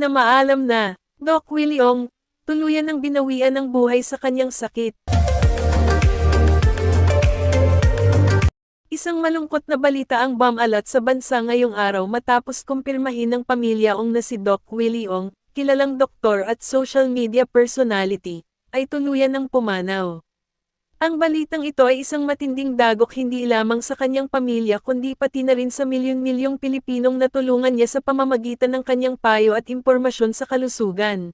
na maalam na, Doc Willie tuluyan ng binawian ng buhay sa kanyang sakit. Isang malungkot na balita ang bomb alert sa bansa ngayong araw matapos kumpirmahin ng pamilya Ong na si Doc Willie kilalang doktor at social media personality, ay tuluyan ng pumanaw. Ang balitang ito ay isang matinding dagok hindi lamang sa kanyang pamilya kundi pati na rin sa milyon-milyong Pilipinong natulungan niya sa pamamagitan ng kanyang payo at impormasyon sa kalusugan.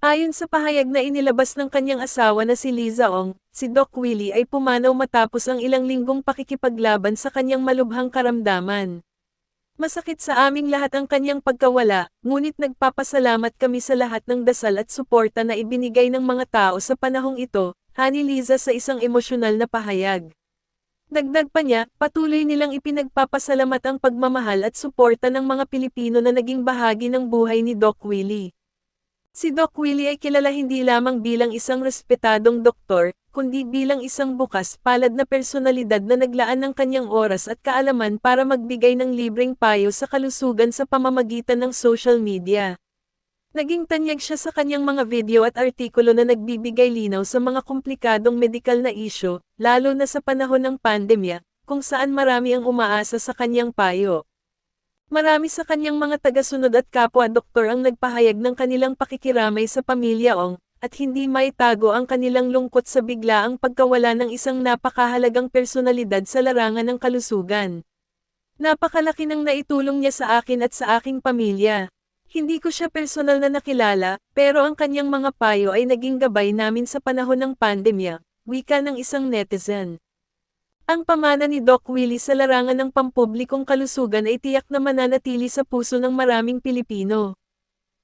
Ayon sa pahayag na inilabas ng kanyang asawa na si Liza Ong, si Doc Willie ay pumanaw matapos ang ilang linggong pakikipaglaban sa kanyang malubhang karamdaman. Masakit sa aming lahat ang kanyang pagkawala, ngunit nagpapasalamat kami sa lahat ng dasal at suporta na ibinigay ng mga tao sa panahong ito, Hani Liza sa isang emosyonal na pahayag. Dagdag pa niya, patuloy nilang ipinagpapasalamat ang pagmamahal at suporta ng mga Pilipino na naging bahagi ng buhay ni Doc Willie. Si Doc Willie ay kilala hindi lamang bilang isang respetadong doktor, kundi bilang isang bukas palad na personalidad na naglaan ng kanyang oras at kaalaman para magbigay ng libreng payo sa kalusugan sa pamamagitan ng social media. Naging tanyag siya sa kanyang mga video at artikulo na nagbibigay linaw sa mga komplikadong medikal na isyo, lalo na sa panahon ng pandemya, kung saan marami ang umaasa sa kanyang payo. Marami sa kanyang mga tagasunod at kapwa-doktor ang nagpahayag ng kanilang pakikiramay sa pamilya Ong, at hindi maitago ang kanilang lungkot sa biglaang pagkawala ng isang napakahalagang personalidad sa larangan ng kalusugan. Napakalaki ng naitulong niya sa akin at sa aking pamilya. Hindi ko siya personal na nakilala, pero ang kanyang mga payo ay naging gabay namin sa panahon ng pandemya, wika ng isang netizen. Ang pamana ni Doc Willie sa larangan ng pampublikong kalusugan ay tiyak na mananatili sa puso ng maraming Pilipino.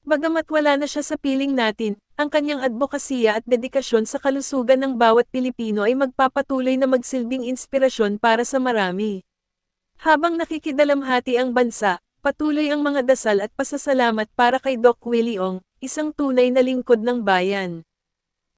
Bagamat wala na siya sa piling natin, ang kanyang advokasya at dedikasyon sa kalusugan ng bawat Pilipino ay magpapatuloy na magsilbing inspirasyon para sa marami. Habang nakikidalamhati ang bansa, Patuloy ang mga dasal at pasasalamat para kay Doc Willie Ong, isang tunay na lingkod ng bayan.